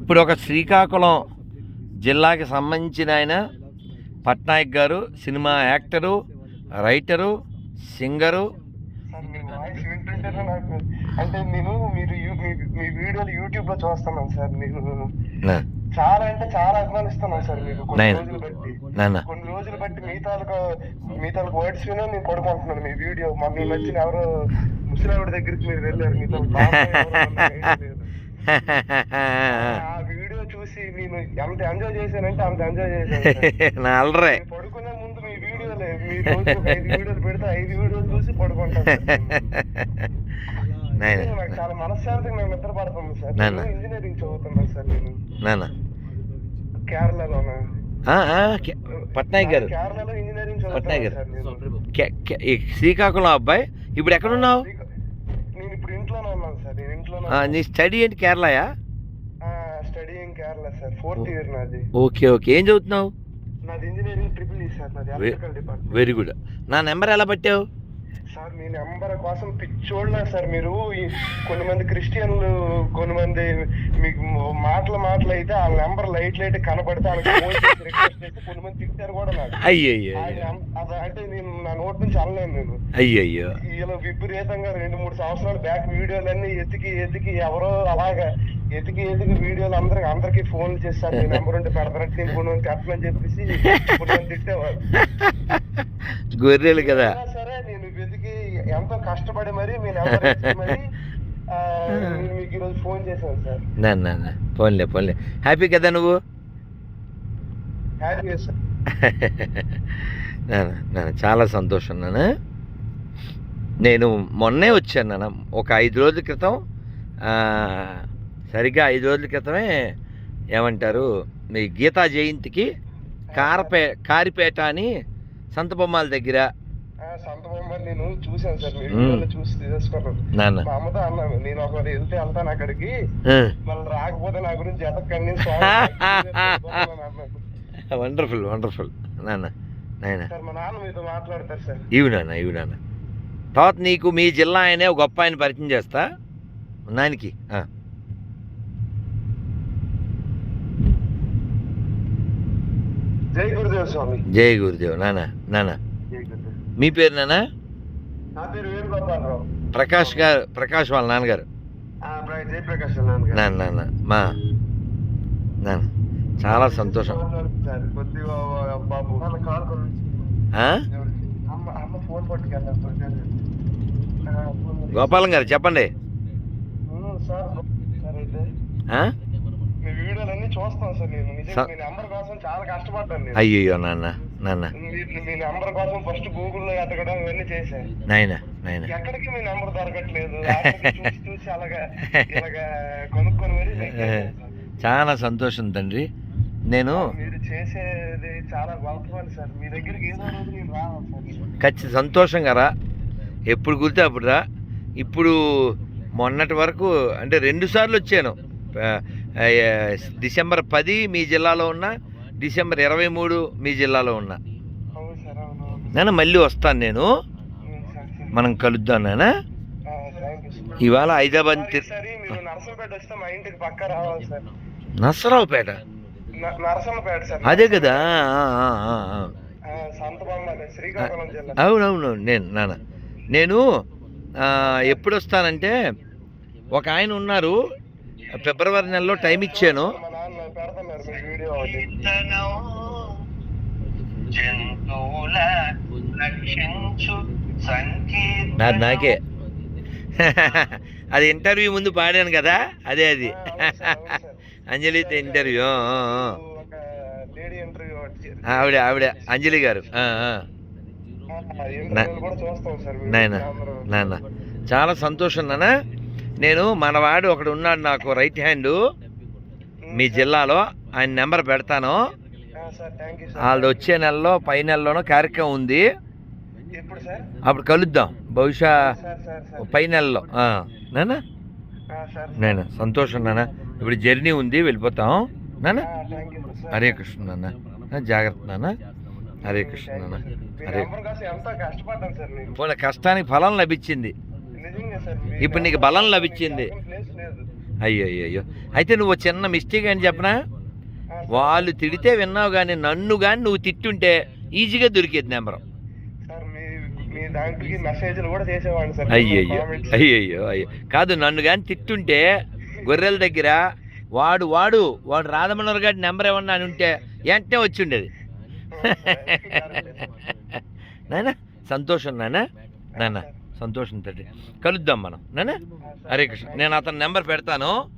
ఇప్పుడు ఒక శ్రీకాకుళం జిల్లాకి సంబంధించిన ఆయన Patnaik garu cinema actor writer singer. మీ అంటే నేను మీరు మీ మీ వీడియోలు యూట్యూబ్లో చూస్తున్నాను సార్ నా- చాలా అంటే చాలా అభిమానిస్తున్నాను సార్ మీకు కొన్ని. రోజులు బట్టి. కొన్ని రోజులు బట్టి మీ తాలూకా మీ తాలూకా వర్డ్స్ వినే నేను పడుకుంటున్నాను మీ వీడియో. మొన్న ఈ మధ్యన ఎవరో ముసలావిడ దగ్గరికి మీరు వెళ్ళారు మీ ఆ వీడియో చూసి నేను ఎంత ఎంజాయ్ చేశానంటే అంత ఎంజాయ్ చేశాను. నా అల్లరే పడుకునే ముందు మీ వీడియోలే మీ రోజు ఒక ఐదు వీడియోలు పెడితే ఐదు వీడియోలు చూసి పడుకుంటాను సార్. నాయన నాకు చాలా మనశ్శాంతిగా నేను నిద్ర పడుతుంది సార్. నాన్న. నేను ఇంజనీరింగ్ చదువుతున్నాను సార్ నేను. నాన్న కేరళలోనా? ఆ, ఆ, కే- పట్నాయక్ గారు. కేరళలో ఇంజనీరింగ్ పట్నాయక్ గారు. సార్ నేను. కే- కే- ఈ శ్రీకాకుళం అబ్బాయి ఇప్పుడు ఎక్కడున్నావు నేను ఇప్పుడు ఇంట్లోనే ఉన్నాను సార్ నేను ఇంట్లోనే ఆ, నీ స్టడీ ఏంటి కేరళయా? Studying Kerala sir. Fourth year నాది. Okay okay. ఏం చదువుతున్నావు? నాది ఇంజనీరింగ్ ట్రిపుల్ ఈ సార్. నాది ఎలక్ట్రికల్ డిపార్ట్మెంట్ వెరీ గుడ్ నా నెంబర్ ఎలా పట్టావు? సార్ మీ నెంబర్ కోసం పిచ్చోళ్ళ సార్ మీరు. ఈ కొన్ని మంది క్రిస్టియన్లు కొన్ని మంది మీకు మాటలు మాటలు అయితే ఆ నెంబర్ లైట్ లైట్ కనబడితే వాళ్ళకి ఫోన్ చేసి రిక్వెస్ట్ చేస్తే కొన్ని మంది తిట్టారు కూడా నాకు. అయ్యయ్యో. అంటే నేను నా నోట్ నుంచి అనలేను నేను. అయ్యయ్యో. ఇలా విపరీతంగా రెండు మూడు సంవత్సరాల బ్యాక్ వీడియోలన్నీ ఎతికి ఎతికి ఎవరో అలాగా ఎతికి ఎతికి వీడియోలు అందరికి అందరికి ఫోన్లు చేస్తారు మీ నెంబర్ ఉంటే పెడతారంటే నేను కొన్ని మంది కట్టమని చెప్పేసి కొన్ని మంది తిట్టేవారు గొర్రెలు కదా అయినా సరే నేను వెతికి ఎంతో కష్టపడి మరి మీ నెంబర్ ఇచ్చి మరి మీకు ఈరోజు ఫోన్ చేశాను సార్. పోన్లే పోన్లే. హ్యాపీ కదా నువ్వు? హ్యాపీ సార్ నాన్న నాన్న చాలా సంతోషం నాన్న. నేను మొన్నే వచ్చాను నాన్న. ఒక ఐదు రోజుల క్రితం సరిగ్గా ఐదు రోజుల క్రితమే ఏమంటారు మీ గీతా జయంతికి కారపే కారిపేట అని సంతబొమ్మాల దగ్గర ఆ, సొంత బొమ్మలు నేను చూశాను సార్. మీ మ్మ్. వీడియోలో చూసి తీసుకున్నాను నాన్న. మా అమ్మతో అన్నాను నేను ఒకరు వెళ్తే వెళ్తాను అక్కడికి. మళ్ళీ రాకపోతే నా గురించి ఎతకండి వండర్ఫుల్ వండర్ఫుల్ నాన్న నాయన. సార్ మా నాన్న మీతో మాట్లాడతారు సార్. ఇవి నాన్న ఇవి నాన్న. తర్వాత నీకు మీ జిల్లా ఆయనే ఒక గొప్ప ఆయన పరిచయం చేస్తా. నాయనకి. జై గురుదేవ్ స్వామి. జై గురుదేవ్. జై గురుదేవ్ మీ పేరు నాన్న? నా పేరు వేణుగోపాలరావు. ప్రకాష్ గారు ప్రకాష్ వాళ్ళ నాన్నగారు. నాన్న నాన్న నాన్న మా. నాన్న చాలా సంతోషం. గోపాలం గారు చెప్పండి. సార్ సార్ అయితే ఆ? మీ వీడియోలన్నీ చూస్తాను సార్ నేను. నిజంగా స- మీ నెంబర్ కోసం చాలా కష్టపడ్డాను నేను. అయ్యయ్యో నాన్న. నాన్న. మీ- నెంబర్ కోసం ఫస్ట్ గూగుల్లో ఎతకడం ఇవన్నీ చేశాను నాయన నాయన. ఎక్కడికి మీ నెంబర్ దొరకట్లేదు? చూసి అలాగా ఇలాగా కొనుక్కొని మరి. చాలా సంతోషం తండ్రి. నేను మీరు చేసేది చాలా గొప్పవాలి సార్. మీ దగ్గరికి ఏదో రోజు నేను రావాలి సార్. ఖచ్చిత సంతోషంగా రా ఎప్పుడు కుదిరితే అప్పుడు రా. ఇప్పుడు మొన్నటి వరకు అంటే రెండు సార్లు వచ్చాను. డిసెంబర్ పది మీ జిల్లాలో ఉన్నా డిసెంబర్ ఇరవై మూడు మీ జిల్లాలో ఉన్నా. నాన్న మళ్ళీ వస్తాను నేను. మనం కలుద్దాం సార్. ఇవాళ హైదరాబాద్ సార్, ఈసారి మీరు నరసంపేట వస్తే మా ఇంటికి పక్క రావాలి సార్. నసరావుపేట న- నరసన్నపేట సార్. అదే కదా అవునవును నేను నాన్న. నేను ఎప్పుడు వస్తానంటే ఒక ఆయన ఉన్నారు. ఫిబ్రవరి నెలలో టైం ఇచ్చాను మా నాన్న పెడుతున్నారు మీ వీడియో ఒకటి నాది నాకే. అది ఇంటర్వ్యూ ముందు పాడాను కదా అదే అది. అంజలితో ఇంటర్వ్యూ ఆవిడ ఆవిడ అంజలి గారు నాయన. నాన్న చాలా సంతోషం నాన్న నేను మనవాడు ఒకడు ఉన్నాడు నాకు రైట్ హ్యాండ్. మీ జిల్లాలో ఆయన నెంబర్ పెడతాను. వాళ్ళది వచ్చే నెలలో పై నెలలోనో కార్యక్రమం ఉంది. అప్పుడు కలుద్దాం. బహుశా పై నెలలో. నాన్న? సార్. నాన్న సంతోషం నాన్న. ఇప్పుడు జర్నీ ఉంది వెళ్ళిపోతాం. నాన్న? హరే కృష్ణ నాన్న. జాగ్రత్త నాన్న. హరే కృష్ణ నాన్న. హరే నేను పోనీ కష్టానికి ఫలం లభించింది. ఇప్పుడు నీకు బలం లభించింది. అయ్యో అయ్యో అయ్యో అయితే నువ్వు చిన్న మిస్టేక్ అని చెప్పనా? వాళ్ళు తిడితే విన్నావు కానీ నన్ను కానీ నువ్వు తిట్టుంటే ఈజీగా దొరికేది నెంబర్. అయ్యయ్యో. అయ్యయ్యో అయ్యో. కాదు నన్ను కానీ తిట్టుంటే గొర్రెల దగ్గర వాడు వాడు వాడు రాధమనోహర్ గారి నెంబర్ ఏమన్నా అని ఉంటే వెంటనే వచ్చి ఉండేది. నాయనా సంతోషం నాయనా నాన్న సంతోషం తల్లి. కలుద్దాం మనం. నాన్న హరే కృష్ణ. నేను అతని నెంబర్ పెడతాను.